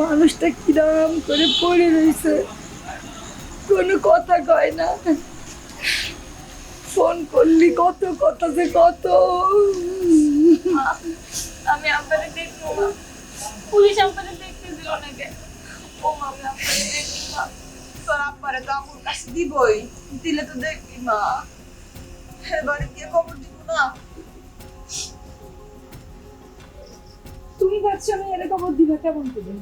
মানুষটা কিরাম করে পড়ে রয়েছে। কোনো কথা কয় না। ফোন করলি কত কথা যে কত। আমি আপনারে দেখব পুলিশ আপনারে দেখতে দিল নাকি ও মা আমি আপনারে দেখব মা। তোর আব্বারে তো আমার কাছে দিবই। দিলে তো দেখবি মা। এবারে গিয়ে খবর দিব না। তুমি বাচ্চা আমি এর খবর দিবা? কেমন করে?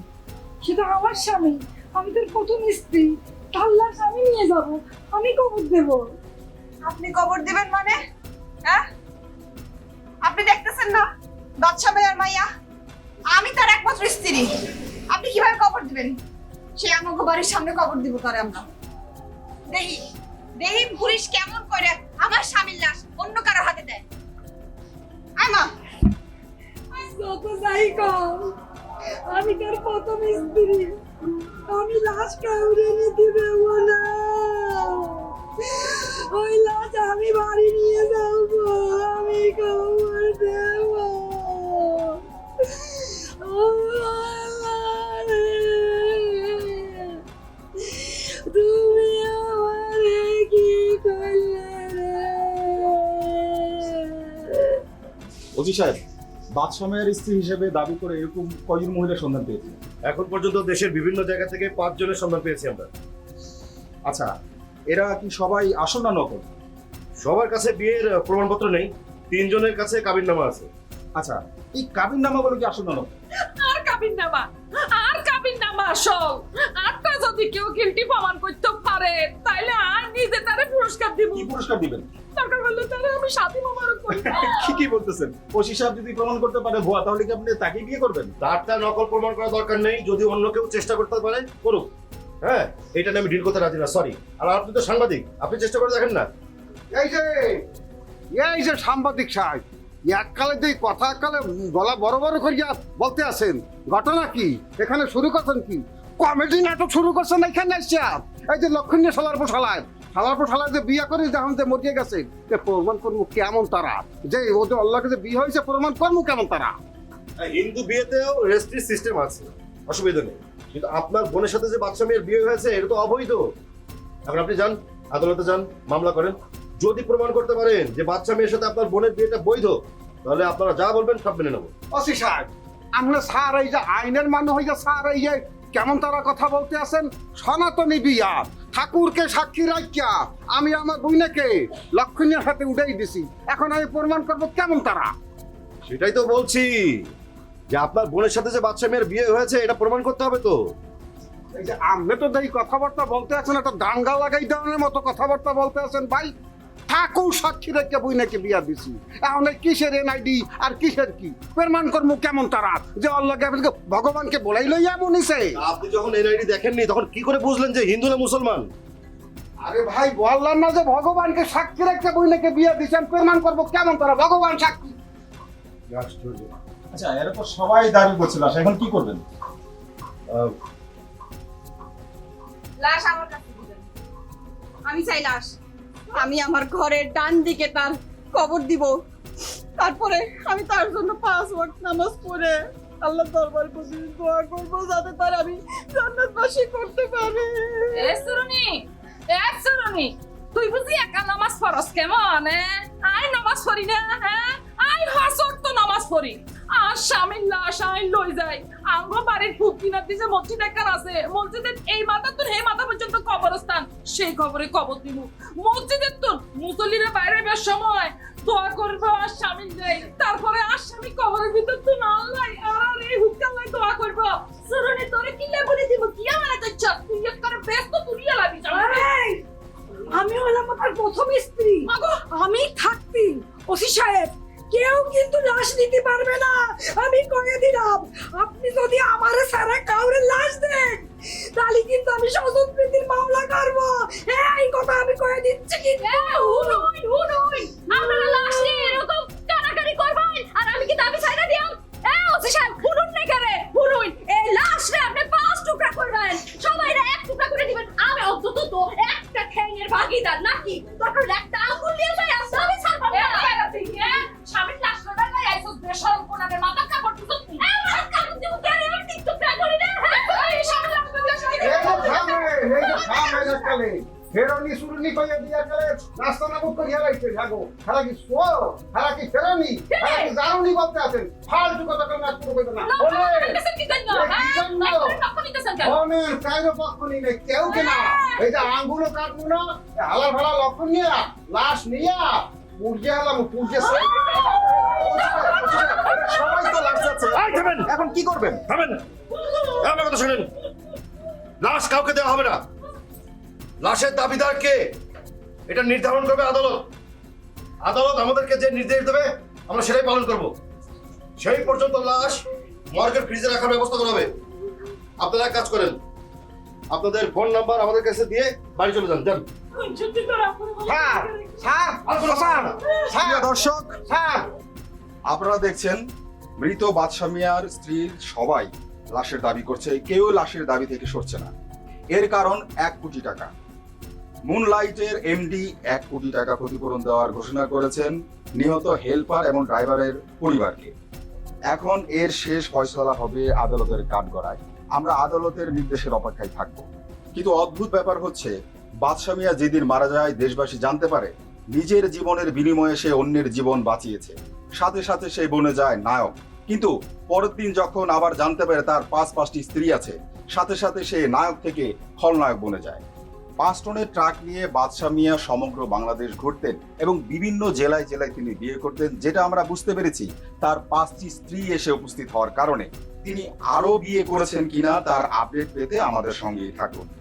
সেটা আমার স্বামী আমি তোর প্রথম স্ত্রী। তার লাশ আমি নিয়ে যাব আমি কবর দেবো। আপনি কবর দিবেন মানে? হ্যাঁ? আপনি দেখতেছেন না? বাচ্চা মেয়ের মাইয়া আমি তার একমাত্র স্ত্রী। আপনি কীভাবে খবর দিবেন? সে আমাকে বাড়ির সামনে খবর দিব তারে আমরা। দেখি দেখি পুলিশ কেমন করে আমার স্বামীর লাশ অন্য কারও হাতে দেয়। আয় মা। যত যাই কম। আমি তোর প্রথম স্ত্রী? আমি লাশ কাউরে নিতে দেবো না ওই লাশ আমি বাড়ি নিয়ে যাব, আমি খবর দেব। তুমি আমারে সাহেব বাদশা মেয়ের স্ত্রী হিসেবে দাবি করে এরকম কয়জন মহিলার সন্ধান পেয়েছে এখন পর্যন্ত দেশের বিভিন্ন জায়গা থেকে পাঁচ জনের সন্ধান পেয়েছি আমরা। আচ্ছা এরা কি সবাই আসল না নকল? সবার কাছে বিয়ের প্রমাণপত্র নেই তিনজনের কাছে কাবিন নামা আছে। আচ্ছা এই কাবিন নামা বলে কি আসল না নকল? আর কাবিন নামা আর কাবিন নামা আসল। আরটা যদি কেউ গিলটি প্রমাণ করতে পারে তাইলে আর নিজে তারে পুরস্কার দিব। কি পুরস্কার দিবেন? দরকার হলে তারে আমি সাথী মোবারক করি কি কি বলতেছেন। ওসি সাহেব যদি প্রমাণ করতে পারে ভুয়া তাহলে কি আপনি তাকে বিয়ে করবেন? তারটা নকল প্রমাণ করার দরকার নেই যদি অন্য কেউ চেষ্টা করতে পারে করুক। হ্যাঁ এটা নিয়ে আমি ডিল করতে রাজি না সরি আর আপনি তো সাংবাদিক আপনি চেষ্টা করে দেখেন না। এই যে এই যে সাংবাদিক সাহেব এককালে যে কথা কালে গলা বড় বড় করিয়া বলতে আছেন ঘটনা কি? এখানে শুরু করছেন কি? কমেডি নাটক শুরু করছেন এখানে এসে এই যে লক্ষণীয় সালার পোশালায় সালার পোশালায় যে বিয়ে করে যখন যে মরিয়ে গেছে যে প্রমাণ করব কেমন তারা। যে ওদের আল্লাহকে যে বিয়ে হয়েছে প্রমাণ করব কেমন তারা। হিন্দু বিয়েতেও রেস্ট্রি সিস্টেম আছে অসুবিধা নেই। কিন্তু আপনার বোনের সাথে যে বাচ্চা মেয়ের বিয়ে হয়েছে এটা তো অবৈধ। এখন আপনি যান আদালতে যান মামলা করেন। যদি প্রমাণ করতে পারেন যে বাচ্চা মেয়ের সাথে আপনার বোনের বিয়েটা বৈধ তাহলে আপনারা যা বলবেন সব মেনে নেব। অসি সাহেব আমরা স্যার এই যে আইনের মানুষ হয়ে স্যার এই যে কেমন তারা কথা বলতে আছেন সনাতনী বিয়া ঠাকুরকে সাক্ষী রাখিয়া আমি আমার বইনাকে লক্ষণীয় হাতে উঠাই দিছি। এখন আমি প্রমাণ করব কেমন তারা। সেটাই তো বলছি। যে আপনার বোনের সাথে যে বাচ্চা মেয়ের বিয়ে হয়েছে এটা প্রমাণ করতে হবে তো। এই যে আপনি তো এই কথাবার্তা বলতে আছেন একটা দাঙ্গা লাগাই দেওয়ার মতো কথাবার্তা বলতে আছেন ভাই। ঠাকুর সাক্ষী রেখে বইনাকে বিয়া দিছি। এখন কিসের এনআইডি আর কিসের কি? প্রমাণ করব কেমন তারা? যে আপনাকে ভগবানকে বলাই লইয়া মনিছে আপনি যখন এনআইডি দেখেননি তখন কি করে বুঝলেন যে হিন্দু না মুসলমান? আরে ভাই বললাম না যে ভগবানকে সাক্ষী রেখে বইনাকে বিয়ে দিচ্ছেন প্রমাণ করব কেমন তারা? ভগবান সাক্ষী। আচ্ছা এরা সবাই দাবি করছিল এখন কি করবেন? লাশ আমার কাছে আমি চাই লাশ। আমি আমার ঘরের ডান দিকে তার কবর দিব। তারপরে আমি তার জন্য পাঁচ ওয়াক্ত নামাজ পড়ে আল্লাহ দরবার দোয়া করব যাতে তার আমি জান্নাতবাসী করতে পারি। এ এ তুই বুঝি একা নামাজ পড়স কেমন? আই নামাজ পড়ি না হ্যাঁ? আই তো নামাজ পড়ি। আর স্বামীর লাশ আই লই যাই। আমরা বাড়ির ফুকি না যে মসজিদ একখান আছে। মসজিদের এই মাথা তোর এই মাথা পর্যন্ত কবরস্থান সেই খবরে কবর দিব। মসজিদের তোর মুসল্লিরা বাইরে বের সময় দোয়া করব আর স্বামীর যাই তারপরে আর স্বামী কবরের ভিতর তো না আল্লাহ আর এই হুক্কাল্লাই দোয়া করব। সুরনি তোরে কি লেবুলি দিব কি আমার এত চাপ তুই করে ব্যস্ত তুলিয়া লাগি আমি হলাম আপনার প্রথম স্ত্রী। আমি থাকতি ওসি সাহেব। কেউ কিন্তু লাশ নিতে পারবে না। আমি কয়ে দিলাম আপনি যদি আমার সারা কাউরে লাশ দেন তাহলে কিন্তু আমি স্বজন প্রীতির মামলা করব। এই কথা আমি কয়ে দিচ্ছি কিন্তু। হুনুই হুনুই। আপনারা লাশ নিয়ে এরকম কারাকারি করবেন আর আমি কি দাবি ছাইরা দিয়াম এ ওসি সাহেব হুনুন নে করে হুনুই এই লাশ রে আপনি পাঁচ টুকরা করবেন সবাই রে এক টুকরা করে দিবেন আমি অন্তত তো একটা ঠ্যাঙের ভাগিদার নাকি তখন একটা আঙ্গুল দিয়ে যাই আর সবই ছাড়বো না স্বামীর লাশ লড়াই আইসো বেশরম কোনাদের মাথা কাপড় দিছো এ মাথা কাপড় দিব কেন আমি টিকটক করি না হ্যাঁ জানে সুরনি কইয়া দিয়া গেলে নাস্তা নাবুক করিয়া রাখছে জাগো হারা কি শো হারা কি ফেরনি? হারা কি জানুনি বলতে আছেন? ফালতু কথা কেন না। কথা না বলে কি জন্য? কি হ্যাঁ? কাইরো পক্ষ নিয়ে কেউ কেনা এই যে আঙ্গুলো কাটবো না হালা ভালা লক্ষণ নিয়া লাশ নিয়া পুড়িয়ে হলাম পুড়িয়ে সবাই তো লাশ যাচ্ছে এখন কি করবেন? থামেন। আমার কথা শুনেন। লাশ কাউকে দেওয়া হবে না। লাশের দাবিদার কে? এটা নির্ধারণ করবে আদালত। আদালত আমাদেরকে যে নির্দেশ দেবে আমরা সেটাই পালন করব। সেই পর্যন্ত লাশ মর্গের ফ্রিজে রাখার ব্যবস্থা করা হবে। আপনারা কাজ করেন। আপনাদের ফোন নাম্বার আমাদের কাছে দিয়ে বাড়ি চলে যান। যান। প্রিয় দর্শক আপনারা দেখছেন মৃত বাদশা মিয়ার স্ত্রীর সবাই লাশের দাবি করছে। কেউ লাশের দাবি থেকে সরছে না। এর কারণ এক কোটি টাকা। মুনলাইটের এমডি এক কোটি টাকা ক্ষতিপূরণ দেওয়ার ঘোষণা করেছেন নিহত হেল্পার এবং ড্রাইভারের পরিবারকে। এখন এর শেষ ফয়সলা হবে আদালতের কাঠগড়ায়। আমরা আদালতের নির্দেশের অপেক্ষায় থাকব। কিন্তু অদ্ভুত ব্যাপার হচ্ছে বাদশা মিয়া যেদিন মারা যায়, দেশবাসী জানতে পারে, নিজের জীবনের বিনিময়ে সে অন্যের জীবন বাঁচিয়েছে। সাথে সাথে সে বনে যায় নায়ক। কিন্তু পরের দিন যখন আবার জানতে পারে তার পাঁচ পাঁচটি স্ত্রী আছে, সাথে সাথে সে নায়ক থেকে খলনায়ক বনে যায়। পাঁচ টনের ট্রাক নিয়ে বাদশাহ মিয়া সমগ্র বাংলাদেশ ঘুরতেন এবং বিভিন্ন জেলায় জেলায় তিনি বিয়ে করতেন, যেটা আমরা বুঝতে পেরেছি তার পাঁচটি স্ত্রী এসে উপস্থিত হওয়ার কারণে। তিনি আরও বিয়ে করেছেন কিনা তার আপডেট পেতে আমাদের সঙ্গেই থাকুন।